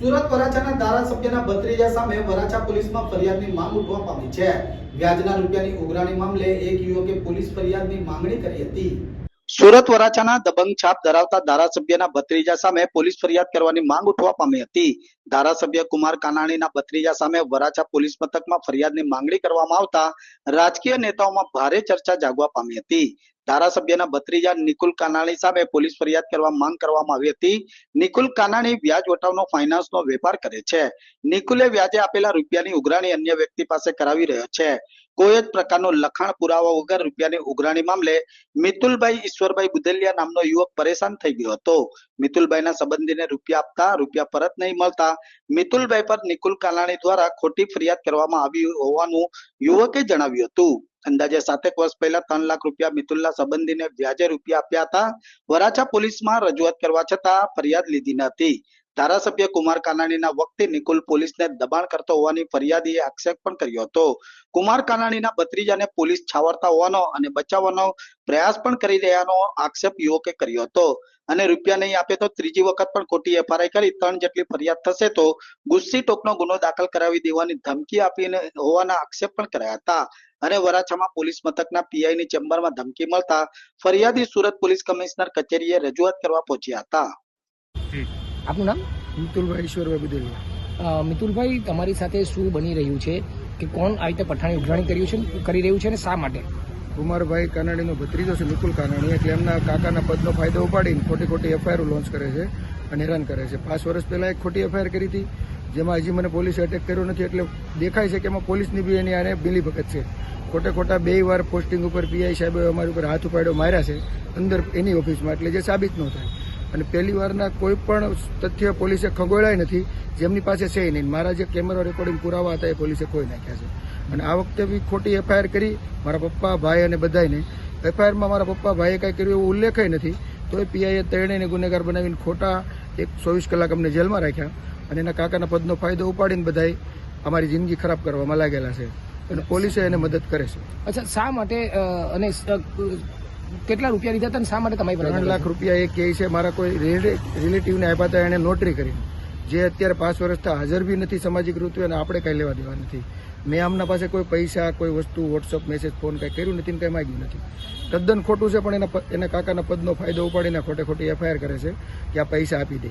સુરત વરાછાના ધારાસભ્યના ભત્રીજા સામે વરાછા પોલીસમાં ફરિયાદની માંગ ઉઠવા પામી છે. વ્યાજના રૂપિયાની ઉઘરાણી મામલે એક યુવકે પોલીસ ફરિયાદની માંગણી કરી હતી. સુરત વરાછાના દબંગ છાપ ધરાવતા ધારાસભ્યના ભત્રીજા સામે પોલીસ ફરિયાદ કરવાની માંગ ઉઠવા પામી હતી. ધારાસભ્ય કુમાર કાનાણીના ભત્રીજા સામે વરાછા પોલીસ મથકમાં ફરિયાદની માંગણી કરવામાં આવતા રાજકીય નેતાઓમાં ભારે ચર્ચા જાગવા પામી હતી. ધારાસભ્યના ભત્રીજા નિકુલ કાનાણી સામે પોલીસ ફરિયાદ કરવા માંગ કરવામાં આવી હતી. નિકુલ કાનાણી વ્યાજ વટાવનો ફાઇનાન્સનો વેપાર કરે છે. નિકુલે વ્યાજે આપેલા રૂપિયાની ઉઘરાણી અન્ય વ્યક્તિ પાસે કરાવી રહ્યો છે. કોઈ જ પ્રકારનો લખાણ પુરાવા વગર રૂપિયાની ઉઘરાણી મામલે મિતુલભાઈ ઈશ્વરભાઈ બુદેલિયા નામનો યુવક પરેશાન થઈ ગયો હતો. મિતુલભાઈના સંબંધીને રૂપિયા આપતા રૂપિયા પરત નહીં મળતા મિતુલભાઈ પર નિકુલ કાનાણી દ્વારા ખોટી ફરિયાદ કરવામાં આવી હોવાનું યુવકે જણાવ્યું હતું. અંદાજે સાતેક વર્ષ પહેલા ત્રણ લાખ રૂપિયા મિતુલના સંબંધીને વ્યાજે રૂપિયા આપ્યા હતા. વરાછા પોલીસમાં રજૂઆત કરવા છતાં ફરિયાદ લીધી ન હતી. ધારાસભ્ય કુમાર કાનાણીના વખતે નિકુલ પોલીસને દબાણ કરતો હોવાની ફરિયાદીએ આક્ષેપ પણ કર્યો હતો. કુમાર કાનાણીના ભત્રીજાને પોલીસ છાવરતા હોવાનો અને બચાવવાનો પ્રયાસ પણ કરી રહ્યાનો આક્ષેપ યુવકે કર્યો હતો. અને રૂપિયા નહીં આપે તો ત્રીજી વખત પણ ખોટી એફઆરઆઈ કરી ત્રણ જેટલી ફરિયાદ થશે તો ગુસ્સી ટોકનો ગુનો દાખલ કરાવી દેવાની ધમકી આપીને હોવાના આક્ષેપ પણ કર્યા હતા. અને વરાછામાં પોલીસ મથકના પીઆઈ ની ચેમ્બરમાં ધમકી મળતા ફરિયાદી સુરત પોલીસ કમિશનર કચેરીએ રજૂઆત કરવા પહોંચ્યા હતા. આપનું નામ? મિતુલભાઈ ઈશ્વરભાઈ બુદેલિયા મિતુલભાઈ તમારી સાથે શું બની રહ્યું છે? કે કોણ આ રીતે પઠાણી ઉઘરાણી કર્યું છે કરી રહ્યું છે અને શા માટે? કુમારભાઈ કાનાણીનો ભત્રીજો છે મિતુલ કાનાણી એટલે એમના કાકાના પદનો ફાયદો ઉપાડીને ખોટી ખોટી એફઆઈઆર લોન્ચ કરે છે અને હેરાન કરે છે. પાંચ વર્ષ પહેલાં એક ખોટી એફઆઈઆર કરી હતી જેમાં હજી મને પોલીસે અટેક કર્યો નથી એટલે દેખાય છે કે એમાં પોલીસની બી એની આને બિલી ભગત છે. ખોટે ખોટા બે વાર પોસ્ટિંગ ઉપર પીઆઈ સાહેબે અમારી ઉપર હાથ ઉપાડ્યો માર્યા છે અંદર એની ઓફિસમાં એટલે જે સાબિત ન થાય. અને પહેલી વારના કોઈ પણ તથ્ય પોલીસે ખગોળાય નથી. જેમની પાસે છે નહીં. મારા જે કેમેરા રેકોર્ડિંગ પુરાવા હતા એ પોલીસે ખોઈ નાખ્યા છે. અને આ વખતે બી ખોટી એફઆઈઆર કરી. મારા પપ્પા, ભાઈ અને બધાને એફઆઈઆરમાં મારા પપ્પા, ભાઈએ કાંઈ કર્યું એવું ઉલ્લેખ નથી. તો એ પીઆઈએ ત્રણેયને ગુનેગાર બનાવીને ખોટા એક ચોવીસ કલાક અમને જેલમાં રાખ્યા. અને એના કાકાના પદનો ફાયદો ઉપાડીને બધાય અમારી જિંદગી ખરાબ કરવામાં લાગેલા છે. અને પોલીસે એને મદદ કરે છે. અચ્છા, શા માટે અને કેટલા રૂપિયા લીધા હતા શા માટે તમારી ત્રણ લાખ રૂપિયા એ કહે છે, મારા કોઈ રિલેટિવને આપ્યા હતા, એને નોટરી કરીને જે અત્યારે પાંચ વર્ષથી હાજર બી નથી સામાજિક ઋતુ અને આપણે કંઈ લેવા દેવા નથી. મેં આમના પાસે કોઈ પૈસા, કોઈ વસ્તુ વોટ્સઅપ મેસેજ ફોન કંઈ કર્યું નથી ને કંઈ માગ્યું નથી. તદ્દન ખોટું છે, પણ એના એના કાકાના પદનો ફાયદો ઉપાડીને ખોટે ખોટી એફઆઈઆર કરે છે કે આ પૈસા આપી દે.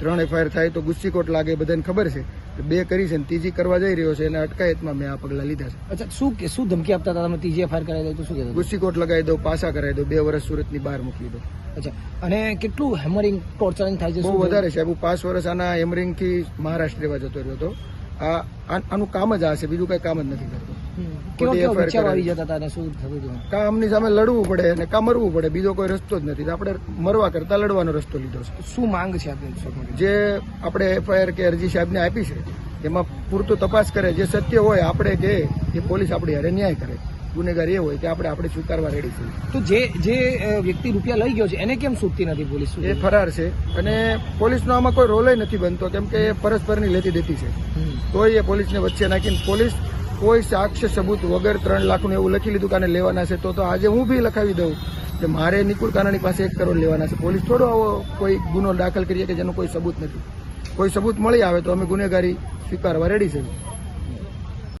ત્રણ એફઆઈઆર થાય તો ગુસ્સીકોટ લાગે, બધાને ખબર છે. બે કરી છે ને ત્રીજી કરવા જઈ રહ્યો છે એને અટકાયતમાં મેં આ પગલાં લીધા છે. અચ્છા શું કે- શું ધમકી આપતા હતા? તમે ત્રીજી એફઆઈઆર કરાવી દો તો શું કહેતા હતા? ગુસ્સીકોટ લગાવી દો પાસા કરાવી દો બે વર્ષ સુરતની બહાર મોકલી દો. અચ્છા અને કેટલું હેમરિંગ ટોર્ચરિંગ થાય છે? બહુ વધારે સાહેબ હું પાંચ વર્ષ આના એમરિંગથી મહારાષ્ટ્ર રહેવા જતો રહ્યો હતો. આ આનું કામ જ આ છે. બીજું કઈ કામ જ નથી કરતો. કેવા ખોટી વિચારો આવી જતા હતા અને શું થતું હતું? કાં સામે લડવું પડે અને કાં મરવું પડે બીજો કોઈ રસ્તો જ નથી. આપણે મરવા કરતા લડવાનો રસ્તો લીધો છે. શું માંગ છે આપની જે આપણે એફઆઈઆર કે અરજી સાહેબને આપી છે એમાં પૂરતો તપાસ કરે. જે સત્ય હોય આપણે કે એ પોલીસ આપણી હારે ન્યાય કરે. ગુનેગાર એ હોય કે આપણે આપણે સ્વીકારવા રેડી છીએ તો જે જે વ્યક્તિ રૂપિયા લઈ ગયો છે એને કેમ સૂટતી નથી પોલીસ એ ફરાર છે. અને પોલીસનો આમાં કોઈ રોલ નથી બનતો કેમ કે એ પરસ્પરની લેતી દેતી છે. તોય એ પોલીસને વચ્ચે નાખીને પોલીસ કોઈ સાક્ષ્ય સબૂત વગર ત્રણ લાખનું એવું લખી લીધું કે આને લેવાના છે, તો તો આજે હું બી લખાવી દઉં. કે મારે નિકુલ કાનાની પાસે એક કરોડ લેવાના છે. પોલીસ થોડો આવો કોઈ ગુનો દાખલ કરીએ કે જેનો કોઈ સબૂત નથી. કોઈ સબૂત મળી આવે તો અમે ગુનેગારી સ્વીકારવા રેડી છે.